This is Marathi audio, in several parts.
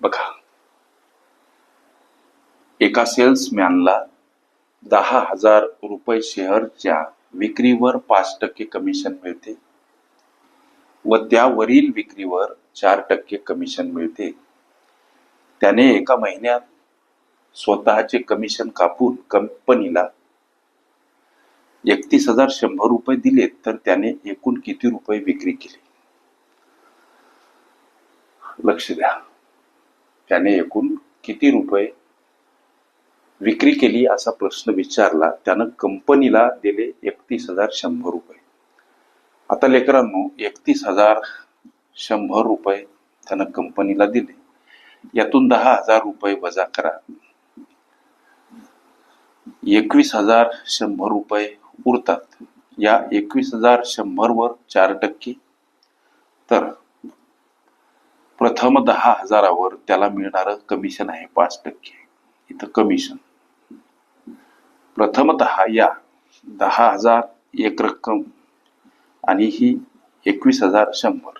बघा. एका सेल्समॅनला दहा हजार रुपये शेअरच्या विक्रीवर पाच टक्के कमिशन मिळते व त्यावरील विक्रीवर चार टक्के कमिशन मिळते. त्याने एका महिन्यात स्वतःचे कमिशन कापून कंपनीला एकतीस हजार शंभर रुपये दिले तर त्याने एकूण किती रुपये विक्री केली? लक्ष द्या. त्याने एकूण किती रुपये विक्री केली असा प्रश्न विचारला. त्यानं कंपनीला दिले एकतीस हजार शंभर रुपये. आता लेकरांनो एकतीस हजार शंभर रुपये त्यानं कंपनीला दिले. यातून दहा हजार रुपये वजा करा. एकवीस हजार शंभर रुपये उरतात. या एकवीस हजार शंभर वर चार टक्के. तर प्रथम दहा हजारावर त्याला मिळणारं कमिशन आहे पाच टक्के इथं कमिशन प्रथमतः या दहा हजार एक रक्कम आणि ही एकवीस हजार शंभर.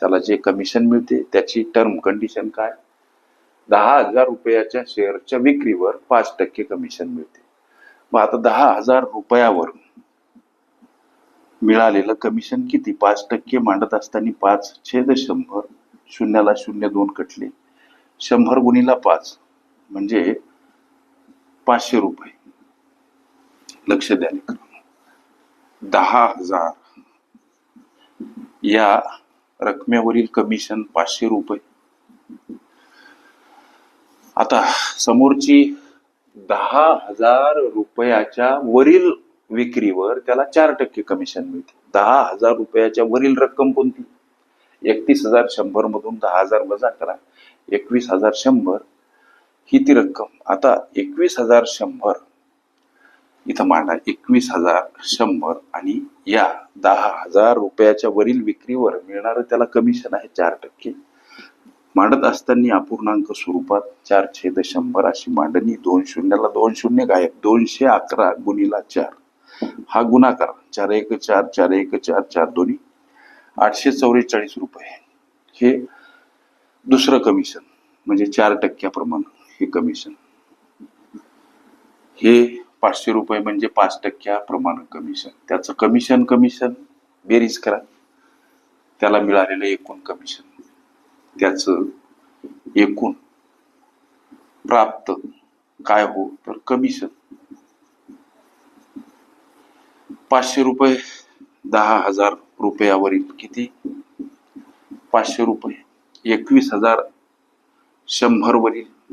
त्याला जे कमिशन मिळते त्याची टर्म कंडिशन काय? दहा हजार रुपयाच्या शेअरच्या विक्रीवर पाच टक्के कमिशन मिळते. मग आता दहा हजार रुपयावर मिळालेलं कमिशन किती? पाच टक्के मांडत असताना पाच छेद शंभर शून्याला शून्य दोन कटले. शंभर गुणीला पाच म्हणजे पाचशे रुपये. लक्ष द्या दहा हजार. या रकमेवरील कमिशन पाचशे रुपये. आता समोरची दहा हजार रुपयाच्या वरील विक्रीवर त्याला चार टक्के कमिशन मिळते. दहा हजार रुपयाच्या वरील रक्कम कोणती? एकतीस हजार शंभर मधून दहा हजार वजा करा. एकवीस हजार शंभर ही ती रक्कम. आता एकवीस हजार शंभर इथं मांडा. एकवीस हजार शंभर आणि या दहा हजार रुपयाच्या वरील विक्रीवर मिळणारं त्याला कमिशन आहे चार टक्के. मांडत असताना अपूर्णांक स्वरूपात चार छेद शंभर अशी मांडणी दोन शून्याला दोन शून्य गायब. दोनशे अकरा गुणीला चार. हा गुणाकार. चार एक चार चार एक चार चार दोन्ही. आठशे चौवेचाळीस रुपये. हे दुसरं कमिशन म्हणजे चार टक्क्याप्रमाणे हे कमिशन हे पाचशे रुपये म्हणजे पाच टक्क्याप्रमाणे कमिशन त्याचं कमिशन कमिशन बेरीज करा. त्याला मिळालेलं एकूण कमिशन त्याचं एकूण प्राप्त काय हो तर कमिशन पाचशे रुपये दहा हजार रुपयावरील किती? पाचशे रुपये. एकवीस हजार शंभर वरील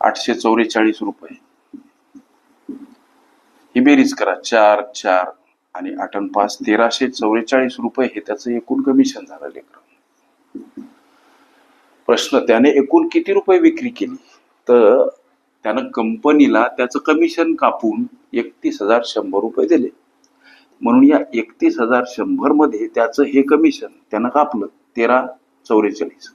आठशे चौवेचाळीस रुपये. ही बेरीज करा. चार चार आणि आठ आणि पाच तेराशे चौवेचाळीस रुपये हे त्याचं एकूण कमिशन झालं लेकर. प्रश्न त्याने एकूण किती रुपये विक्री केली? तर त्यानं कंपनीला त्याचं कमिशन कापून एकतीस हजार शंभर रुपये दिले. म्हणून या एकतीस हजार शंभरमध्ये त्याचं हे कमिशन त्यानं कापलं तेरा चौवेचाळीस.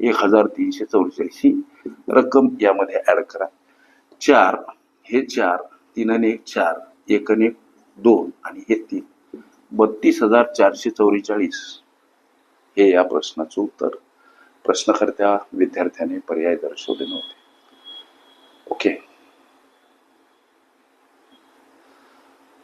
एक हजार तीनशे चौवेचाळीस ही रक्कम यामध्ये ऍड करा. चार हे चार तीन आणि एक चार एक आणि एक दोन आणि हे तीन. बत्तीस हजार चारशे चौवेचाळीस. हे या प्रश्नाचं उत्तर प्रश्नकर्त्या विद्यार्थ्याने पर्याय दर्शवले नव्हते. ओके.